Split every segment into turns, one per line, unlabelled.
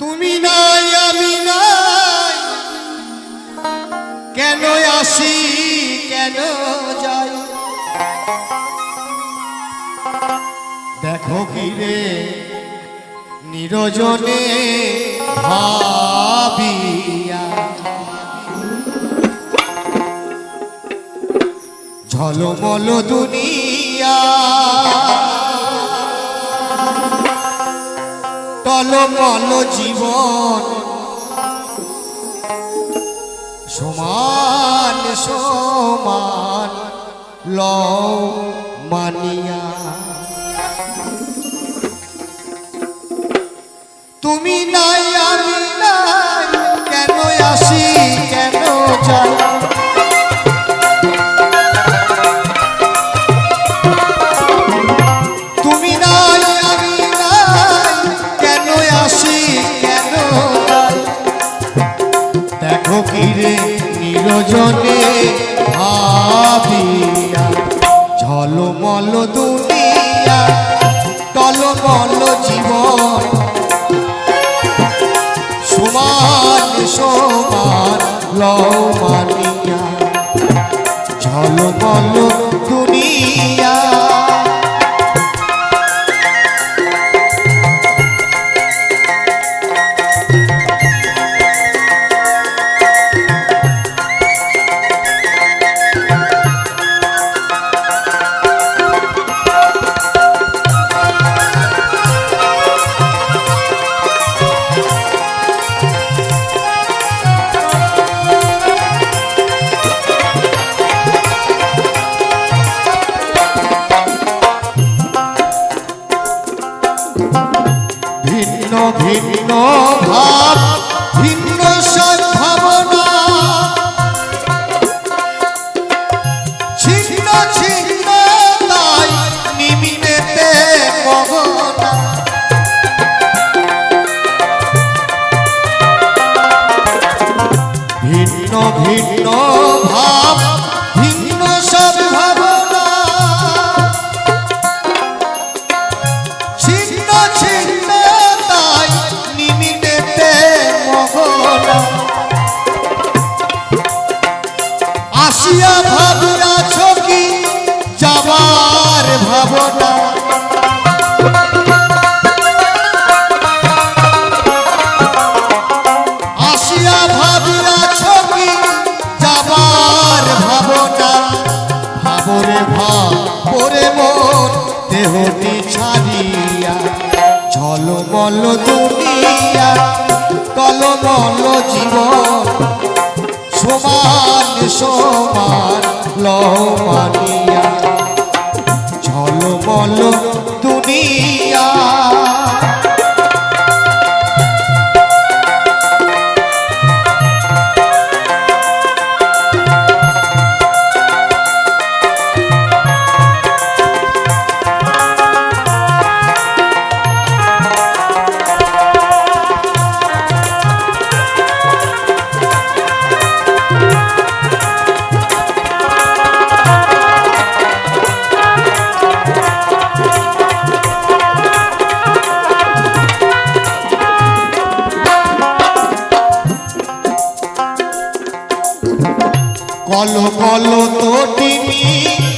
তুমি নাই, আমি নাই। কেন আসি, কেন যাই? দেখো কি রে, নিরজনে ভাবিয়া। ঝলমল দুনিয়া। টলমল জীবন। সমান সমান ল মানিয়া। তুমি নাই আমি নিরজনে ভাবিয়া ঝলমল দুনিয়া টলমল জীবন। সমান সমান লমানিয়া ঝলমল দুনিয়া। ভিন্ন ভাব ভিন্ন সদ্ভাবনা। ছিন্ন ছিন্ন তাই নিমিটেতে মহনা আসিয়া ভাবিয়াছ সমান সমান লমানিয়া কল কল তোটিনি। জীবন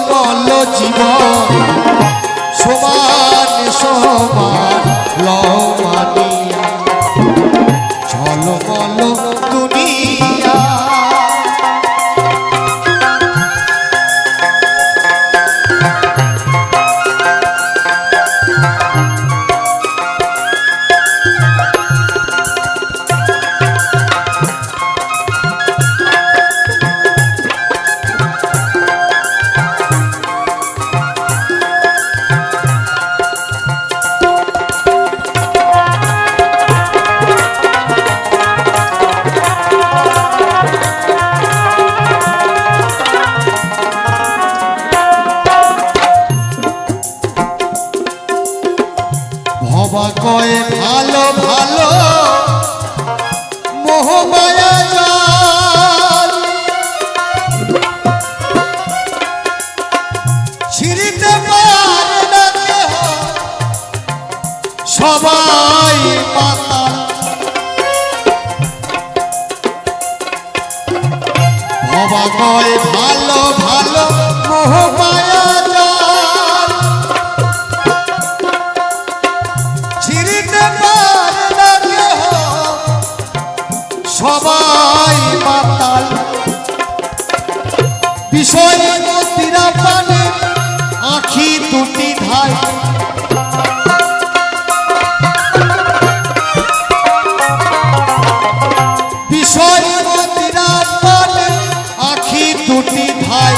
টলমল জীবন সমান সমান লমানিয়া ঝলমল ভবা কয়ে ভালো ভালো। ধাই বিষয় আখি দুটি ধাই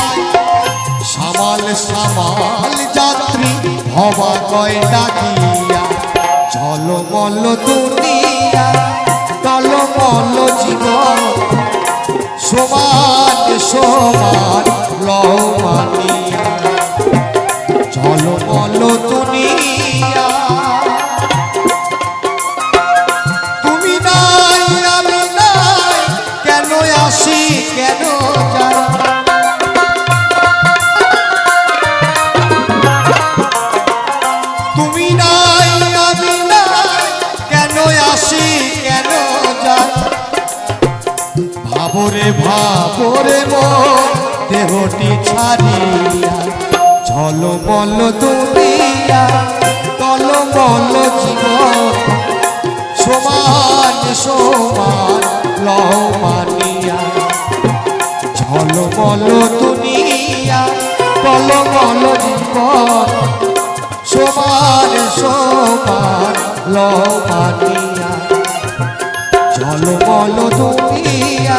সামাল সামাল যাত্রী হবা কয় ডাকিয়া, ঝলমল দুনিয়া টলমল জীবন। সমান সমান ঝলমল তুমি নাই, আমি কেন আসি, কেন তুমি নাই, আমি কেন আসি, কেন ভাবরে ভাবরে মো দেহটি ছাড়িয়া ঝলমল দুনিয়া টলমল জীবন। সমান সমান লমানিয়া ঝলমল দুনিয়া, টলমল জীবন। সমান সমান লমানিয়া ঝলমল দুনিয়া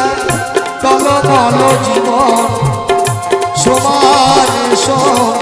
টলমল জীবন। সমান সমান